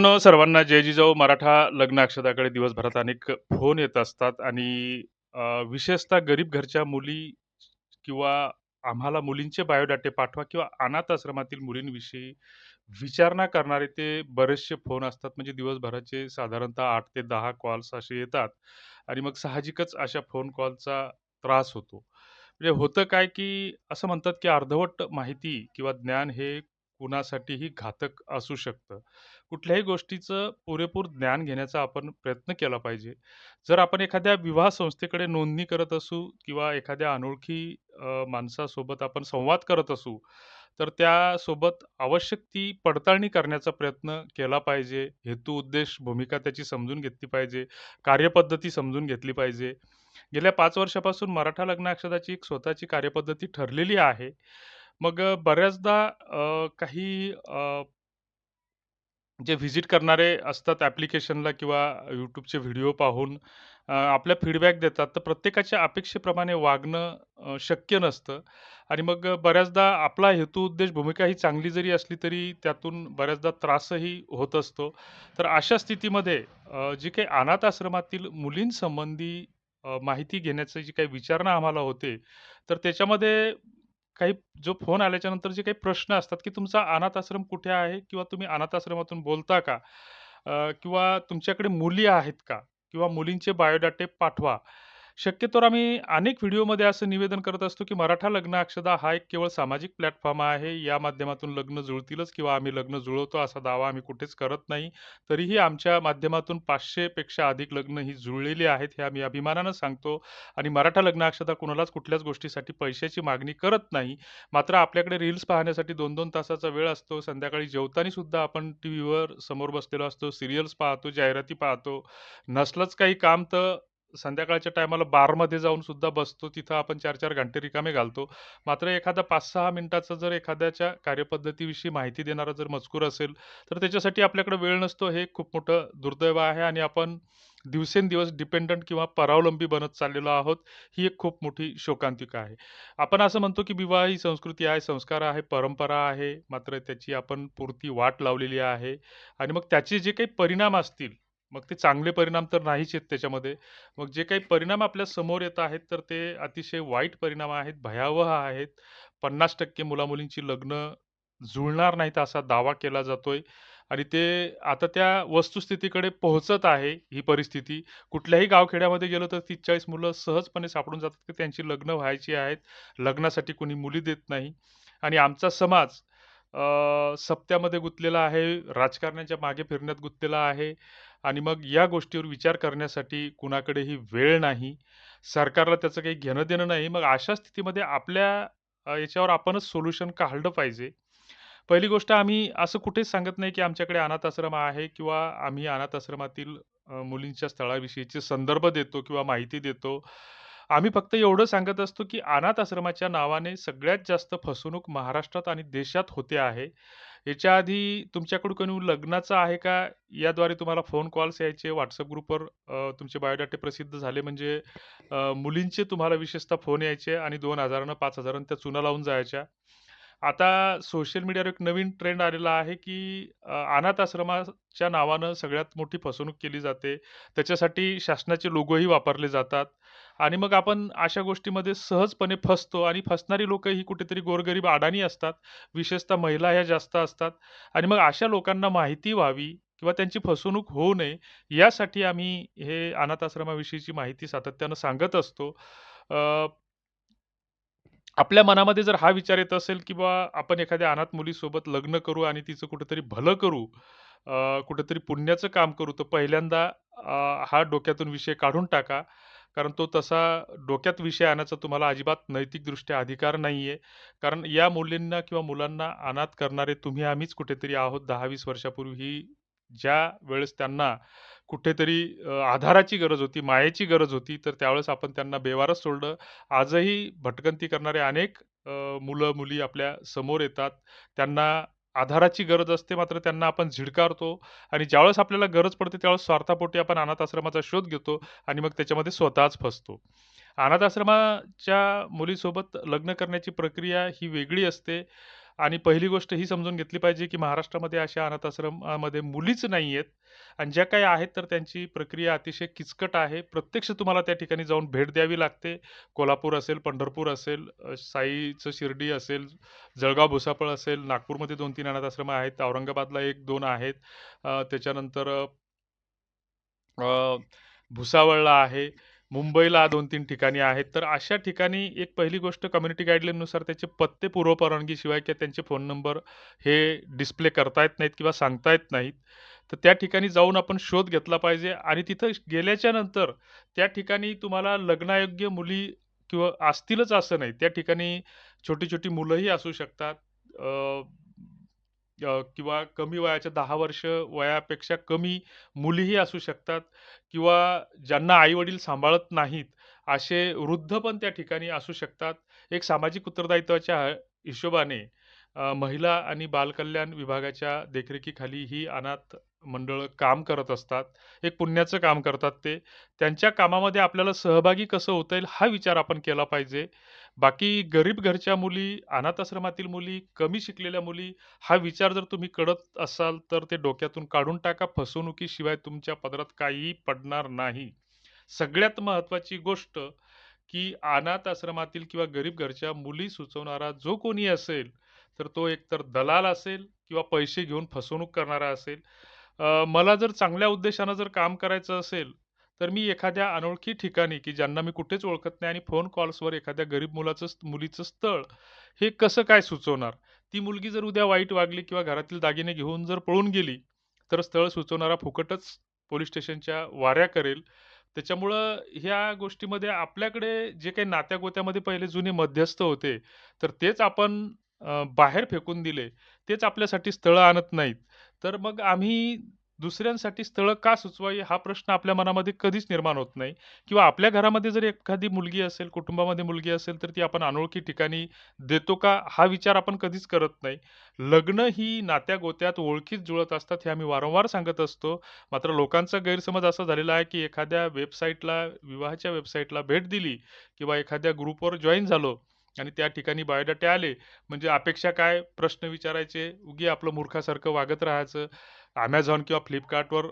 मित्रांनो, सर्वांना जय जिजाऊ. मराठा लग्न अक्षताकडे दिवसभरात अनेक फोन येत असतात आणि विशेषतः गरीब घरच्या मुली किंवा आम्हाला मुलींचे बायोडाटे पाठवा किंवा अनाथ आश्रमातील मुलींविषयी विचारणा करणारे ते बरेचसे फोन असतात. म्हणजे दिवसभराचे साधारणतः आठ ते दहा कॉल्स असे येतात आणि मग साहजिकच अशा फोन कॉलचा त्रास होतो. म्हणजे होतं काय, की असं म्हणतात, की अर्धवट माहिती किंवा ज्ञान हे कुणासाठीही घातक असू शकतं. कुठल्याही गोष्टीचं पुरेपूर ज्ञान घेण्याचा आपण प्रयत्न केला पाहिजे. जर आपण एखाद्या विवाह संस्थेकडे नोंदणी करत असू किंवा एखाद्या अनोळखी अ, माणसासोबत आपण संवाद करत असू, तर त्यासोबत आवश्यक ती पडताळणी करण्याचा प्रयत्न केला पाहिजे. हेतू, उद्देश, भूमिका त्याची समजून घेतली पाहिजे. कार्यपद्धती समजून घेतली पाहिजे. गेल्या पाच वर्षापासून मराठा लग्नाक्षदाची एक स्वतःची कार्यपद्धती ठरलेली आहे. मग अ, बऱ्याचदा अ, काही अ जे व्हिजिट करणारे असतात ॲप्लिकेशनला किंवा यूट्यूबचे व्हिडिओ पाहून अ, आपल्या फीडबॅक देतात. तर प्रत्येकाच्या अपेक्षेप्रमाणे वागणं अ, शक्य नसतं आणि मग बऱ्याचदा आपला हेतू, उद्देश, भूमिका ही चांगली जरी असली तरी त्यातून बऱ्याचदा त्रासही होत असतो. तर अशा स्थितीमध्ये अ, जी काही अनाथ आश्रमातील मुलींसंबंधी अ, माहिती घेण्याचं जी काही विचारणा आम्हाला होते, तर त्याच्यामध्ये काही जो फोन आल्याच्यानंतर जे काही प्रश्न असतात, की तुमचा अनाथ आश्रम कुठे आहे? किंवा तुम्ही अनाथ आश्रमातून बोलता का? अ, किंवा तुमच्याकडे मुली आहेत का? किंवा मुलींचे बायोडाटे पाठवा. शक्यतोवर आम्ही अनेक व्हिडिओमध्ये असं निवेदन करत असतो, की मराठा लग्न अक्षदा हा एक केवळ सामाजिक प्लॅटफॉर्म आहे. या माध्यमातून लग्न जुळतीलच किंवा आम्ही लग्न जुळवतो असा दावा आम्ही कुठेच करत नाही. तरीही आमच्या माध्यमातून पाचशेपेक्षा अधिक लग्न ही जुळलेली आहेत, हे आम्ही अभिमानानं सांगतो आणि मराठा लग्न अक्षता कुणालाच कुठल्याच गोष्टीसाठी पैशाची मागणी करत नाही. मात्र आपल्याकडे रील्स पाहण्यासाठी 2-2 तासाचा वेळ असतो. संध्याकाळी जेवताना सुद्धा आपण टीव्हीवर समोर बसलेलो असतो. सिरियल्स पाहतो, जाहिराती पाहतो. नसलंच काही काम तर संध्याकाळच्या टायमाला बारमध्ये जाऊन सुद्धा बसतो. तिथं आपण 4-4 घंटे रिकामे घालतो. मात्र एखादा 5-6 मिनिटाचा जर एखाद्याच्या कार्यपद्धतीविषयी माहिती देणारा जर मजकूर असेल, तर त्याच्यासाठी आपल्याकडे वेळ नसतो. हे खूप मोठं दुर्दैव आहे आणि आपण दिवसेंदिवस डिपेंडंट किंवा परावलंबी बनत चाललेलो आहोत. ही एक खूप मोठी शोकांतिका आहे. आपण असं म्हणतो, की विवाह ही संस्कृती आहे, संस्कार आहे, परंपरा आहे. मात्र त्याची आपण पुरती वाट लावलेली आहे आणि मग त्याचे जे काही परिणाम असतील, मग ते चांगले परिणाम तर नाहीच आहेत त्याच्यामध्ये. मग जे काही परिणाम आपल्यासमोर येत आहेत, तर ते अतिशय वाईट परिणाम आहेत, भयावह आहेत. 50% मुला-मुलींची लग्न जुळणार नाहीत असा दावा केला जातोय आणि ते आता त्या वस्तुस्थितीकडे पोहोचत आहे ही परिस्थिती. कुठल्याही गावखेड्यामध्ये गेलो तर 30-40 मुलं सहजपणे सापडून जातात, की त्यांची लग्न व्हायची आहेत. लग्नासाठी कोणी मुली देत नाही आणि आमचा समाज सप्त्यामध्ये गुंतलेला आहे, राजकारण्याच्या मागे फिरण्यात गुंतलेला आहे आणि मग या गोष्टीवर विचार करण्यासाठी कुणाकडेही वेळ नाही. सरकारला त्याचं काही घेणं-देणं नाही. मग अशा स्थितीमध्ये आपल्या याच्यावर आपणच सोल्युशन काढलं पाहिजे. पहिली गोष्ट आम्ही असं कुठेच सांगत नाही, की आमच्याकडे अनाथ आश्रम आहे किंवा आम्ही अनाथ आश्रमातील मुलींच्या स्थळाविषयीचे संदर्भ देतो किंवा माहिती देतो. आम्ही फक्त एवढं सांगत असतो, की अनाथ आश्रमाच्या नावाने सगळ्यात जास्त फसवणूक महाराष्ट्रात आणि देशात होते आहे. याच्या आधी तुमच्याकडून कोणी लग्नाचं आहे का? याद्वारे तुम्हाला फोन कॉल्स यायचे. व्हॉट्सअप ग्रुपवर तुमचे बायोडाटे प्रसिद्ध झाले म्हणजे अ, मुलींचे तुम्हाला विशेषतः फोन यायचे आणि दोन हजारानं पाच हजारानं त्या चुना लावून जायच्या. आता सोशल मीडियावर एक नवीन ट्रेंड आलेला आहे, की अ, अनाथ आश्रमाच्या नावानं सगळ्यात मोठी फसवणूक केली जाते. त्याच्यासाठी शासनाचे लोगोही वापरले जातात आणि मग आपण अशा गोष्टीमध्ये सहजपणे फसतो आणि फसणारी लोक ही कुठेतरी गोरगरीब अडाणी असतात. विशेषतः महिला ह्या जास्त असतात आणि मग अशा लोकांना माहिती व्हावी किंवा त्यांची फसवणूक होऊ नये, यासाठी आम्ही हे अनाथ आश्रमाविषयीची माहिती सातत्यानं सांगत असतो. अ आपल्या मनामध्ये जर हा विचार येत असेल, की बा आपण एखाद्या अनाथ मुलीसोबत लग्न करू आणि तिचं कुठेतरी भलं करू, अ, कुठेतरी पुण्याचं काम करू, तर पहिल्यांदा अ, हा डोक्यातून विषय काढून टाका. कारण तो तसा डोक्यात विषय आणण्याचा तुम्हाला अजिबात नैतिकदृष्ट्या अधिकार नाही आहे कारण या मुलींना किंवा मुलांना अनाथ करणारे तुम्ही आम्हीच कुठेतरी आहोत. दहा वीस वर्षापूर्वी ज्या वेळेस त्यांना कुठेतरी आधाराची गरज होती, मायेची गरज होती, तर त्यावेळेस आपण त्यांना बेवारच सोडलं. आजही भटकंती करणारे अनेक मुलं-मुली आपल्यासमोर येतात. त्यांना आधाराची गरज असते, मात्र त्यांना आपण झिडकारतो आणि ज्यावेळेस आपल्याला गरज पडते, त्यावेळेस स्वार्थापोटी आपण अनाथ आश्रमाचा शोध घेतो आणि मग त्याच्यामध्ये स्वतःच फसतो. अनाथ आश्रमाच्या मुलीसोबत लग्न करण्याची प्रक्रिया ही वेगळी असते. आणि पहिली गोष्ट ही समजून घेतली पाहिजे, की महाराष्ट्रामध्ये अशा अनाथ आश्रमामध्ये मुलीच नाही आहेत आणि ज्या काही आहेत तर त्यांची प्रक्रिया अतिशय किचकट आहे. प्रत्यक्ष तुम्हाला त्या ठिकाणी जाऊन भेट द्यावी लागते. कोल्हापूर असेल, पंढरपूर असेल, साईचं शिर्डी असेल, जळगाव भुसापळ असेल, नागपूरमध्ये 2-3 अनाथाश्रम आहेत, औरंगाबादला 1-2 आहेत. त्याच्यानंतर भुसावळला आहे, मुंबईला 2-3 ठिकाणी आहेत. तर अशा ठिकाणी एक पहिली गोष्ट कम्युनिटी गाईडलाईननुसार त्याचे पत्ते पूर्वपरवानगीशिवाय किंवा त्यांचे फोन नंबर हे डिस्प्ले करता येत नाहीत किंवा सांगता येत नाहीत. तर त्या ठिकाणी जाऊन आपण शोध घेतला पाहिजे आणि तिथं गेल्याच्यानंतर त्या ठिकाणी तुम्हाला लग्नायोग्य मुली किंवा असतीलच असं नाही. त्या ठिकाणी छोटी-छोटी मुलंही असू शकतात. किंवा कमी वयाच्या दहा वर्ष वयापेक्षा कमी मुलीही असू शकतात किंवा ज्यांना आईवडील सांभाळत नाहीत, असे वृद्ध पण त्या ठिकाणी असू शकतात. एक सामाजिक उत्तरदायित्वाच्या हिशोबाने महिला आणि बालकल्याण विभागाच्या देखरेखीखाली ही अनाथ मंडळं काम करत असतात. एक पुण्याचं काम करतात ते. त्यांच्या कामामध्ये आपल्याला सहभागी कसं होता येईल हा विचार आपण केला पाहिजे. बाकी गरीब घरच्या मुली, अनाथ आश्रमातील मुली, कमी शिकलेल्या मुली हा विचार जर तुम्ही करत असाल तर ते डोक्यातून काढून टाका. फसवणुकीशिवाय तुमच्या पदरात काहीही पडणार नाही. सगळ्यात महत्त्वाची गोष्ट, की अनाथ आश्रमातील किंवा गरीब घरच्या मुली सुचवणारा जो कोणी असेल, तर तो एकतर दलाल असेल किंवा पैसे घेऊन फसवणूक करणारा असेल. अ, मला जर चांगल्या उद्देशानं जर काम करायचं असेल, तर मी एखाद्या अनोळखी ठिकाणी, की ज्यांना मी कुठेच ओळखत नाही आणि फोन कॉल्सवर एखाद्या गरीब मुलाचं मुलीचं स्थळ हे कसं काय सुचवणार? ती मुलगी जर उद्या वाईट वागली किंवा घरातील दागिने घेऊन जर पळून गेली, तर स्थळ सुचवणारा फुकटच पोलीस स्टेशनच्या वाऱ्या करेल. त्याच्यामुळं ह्या गोष्टीमध्ये आपल्याकडे जे काही नात्या-गोत्यामध्ये पहिले जुने मध्यस्थ होते, तर तेच आपण अ, बाहेर फेकून दिले. तेच आपल्यासाठी स्थळं आणत नाहीत. तर मग आम्ही दुसऱ्यांसाठी स्थळं का सुचवावी हा प्रश्न आपल्या मनामध्ये कधीच निर्माण होत नाही किंवा आपल्या घरामध्ये जर एखादी मुलगी असेल, कुटुंबामध्ये मुलगी असेल, तर ती आपण अनोळखी ठिकाणी देतो का? हा विचार आपण कधीच करत नाही. लग्न ही नात्या-गोत्यात ओळखीत जुळत असतात हे आम्ही वारंवार सांगत असतो. मात्र लोकांचा गैरसमज असा झालेला आहे, की एखाद्या वेबसाईटला, विवाहाच्या वेबसाईटला भेट दिली किंवा एखाद्या ग्रुपवर जॉइन झालो आणि त्या ठिकाणी बायोडाटे आले, म्हणजे अपेक्षा काय? प्रश्न विचारायचे, उगी आपलं मूर्खासारखं वागत राहायचं. ॲमेझॉन किंवा फ्लिपकार्टवर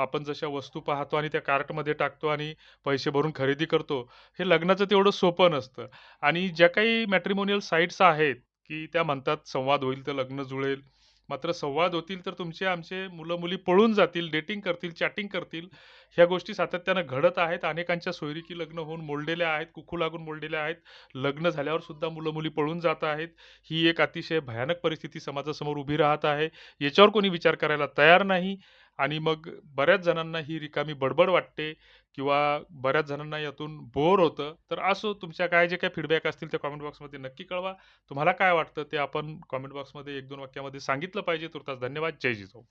आपण जशा वस्तू पाहतो आणि त्या कार्टमध्ये टाकतो आणि पैसे भरून खरेदी करतो. हे लग्नाचं तेवढं सोपं नसतं आणि ज्या काही मॅट्रिमोनियल साईट्स आहेत, की त्या म्हणतात संवाद होईल तर लग्न जुळेल. मात्र संवाद होतील तर तुमचे आमचे मुलं-मुली पळून जातील, डेटिंग करतील, चॅटिंग करतील. ह्या गोष्टी सातत्यानं घडत आहेत. अनेकांच्या सोयरीकी लग्न होऊन मोडलेल्या आहेत, कुकू लागून मोडलेल्या आहेत. लग्न झाल्यावर सुद्धा मुलं-मुली पळून जात आहेत. ही एक अतिशय भयानक परिस्थिती समाजासमोर उभी राहत आहे. याच्यावर कोणी विचार करायला तयार नाही आणि मग बऱ्याच जणांना ही रिकामी बडबड वाटते किंवा बऱ्याच जणांना यातून बोर होतं. तर असो तुमच्या काय जे काही फीडबॅक असतील ते कॉमेंट बॉक्समध्ये नक्की कळवा. तुम्हाला काय वाटतं ते आपण कॉमेंट बॉक्समध्ये 1-2 वाक्यामध्ये सांगितलं पाहिजे. तुर्तास धन्यवाद. जय जिजाऊ.